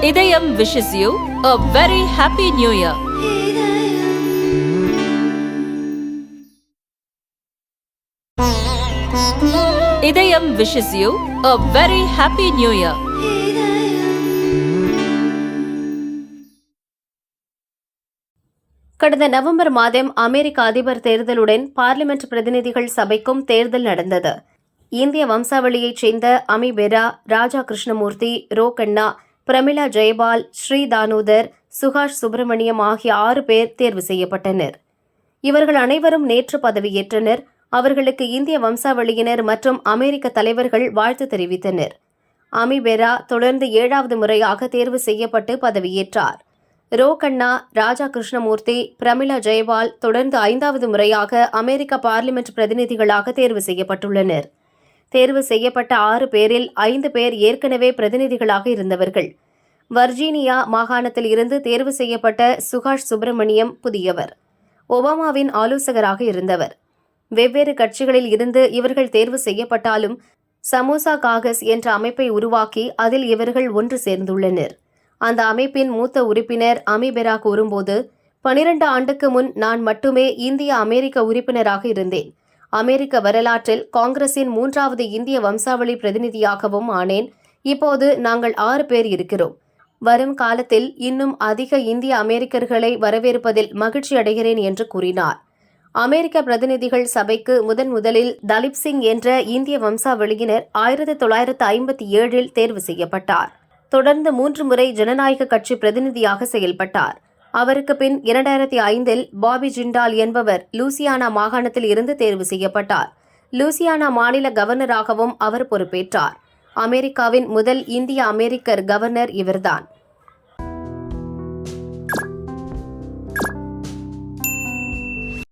இதயம் wishes you a very happy new year இதயம் கடந்த நவம்பர் மாதம் அமெரிக்க அதிபர் தேர்தலுடன் பார்லிமெண்ட் பிரதிநிதிகள் சபைக்கும் தேர்தல் நடந்தது. இந்திய வம்சாவளியைச் சேர்ந்த அமிபெரா ராஜா கிருஷ்ணமூர்த்தி ரோகண்ணா பிரமிளா ஜெயபால் ஸ்ரீ தானோதர் சுகாஷ் சுப்பிரமணியம் ஆகிய ஆறு பேர் தேர்வு செய்யப்பட்டனர். இவர்கள் அனைவரும் நேற்று பதவியேற்றனர். அவர்களுக்கு இந்திய வம்சாவளியினர் மற்றும் அமெரிக்க தலைவர்கள் வாழ்த்து தெரிவித்தனர். அமிபெரா தொடர்ந்து ஏழாவது முறையாக தேர்வு செய்யப்பட்டு பதவியேற்றார். ரோகண்ணா ராஜா கிருஷ்ணமூர்த்தி பிரமிளா ஜெயபால் தொடர்ந்து ஐந்தாவது முறையாக அமெரிக்க பார்லிமெண்ட் பிரதிநிதிகளாக தேர்வு செய்யப்பட்டுள்ளனர். தேர்வு செய்யப்பட்ட ஆறு பேரில் ஐந்து பேர் ஏற்கனவே பிரதிநிதிகளாக இருந்தவர்கள். வர்ஜீனியா மாகாணத்தில் இருந்து தேர்வு செய்யப்பட்ட சுகாஷ் சுப்பிரமணியம் புதியவர். ஒபாமாவின் ஆலோசகராக இருந்தவர். வெவ்வேறு கட்சிகளில் இருந்து இவர்கள் தேர்வு செய்யப்பட்டாலும் சமோசா காகஸ் என்ற அமைப்பை உருவாக்கி அதில் இவர்கள் ஒன்று சேர்ந்துள்ளனர். அந்த அமைப்பின் மூத்த உறுப்பினர் அமிபெரா கூறும்போது பனிரெண்டு ஆண்டுக்கு முன் நான் மட்டுமே இந்திய அமெரிக்க உறுப்பினராக இருந்தேன். அமெரிக்க வரலாற்றில் காங்கிரசின் மூன்றாவது இந்திய வம்சாவளி பிரதிநிதியாகவும் ஆனேன். இப்போது நாங்கள் ஆறு பேர் இருக்கிறோம். வரும் காலத்தில் இன்னும் அதிக இந்திய அமெரிக்கர்களை வரவேற்பதில் மகிழ்ச்சி அடைகிறேன் என்று கூறினார். அமெரிக்க பிரதிநிதிகள் சபைக்கு முதன் முதலில் தலிப் சிங் என்ற இந்திய வம்சாவளியினர் ஆயிரத்தி தொள்ளாயிரத்து ஐம்பத்தி ஏழில் தேர்வு செய்யப்பட்டார். தொடர்ந்து மூன்று முறை ஜனநாயக கட்சி பிரதிநிதியாக செயல்பட்டார். அவருக்கு பின் இரண்டாயிரத்தி ஐந்தில் பாபி ஜிண்டால் என்பவர் லூசியானா மாகாணத்தில் இருந்து தேர்வு செய்யப்பட்டார். லூசியானா மாநில கவர்னராகவும் அவர் பொறுப்பேற்றார். அமெரிக்காவின் முதல் இந்திய அமெரிக்கர் கவர்னர் இவர்தான்.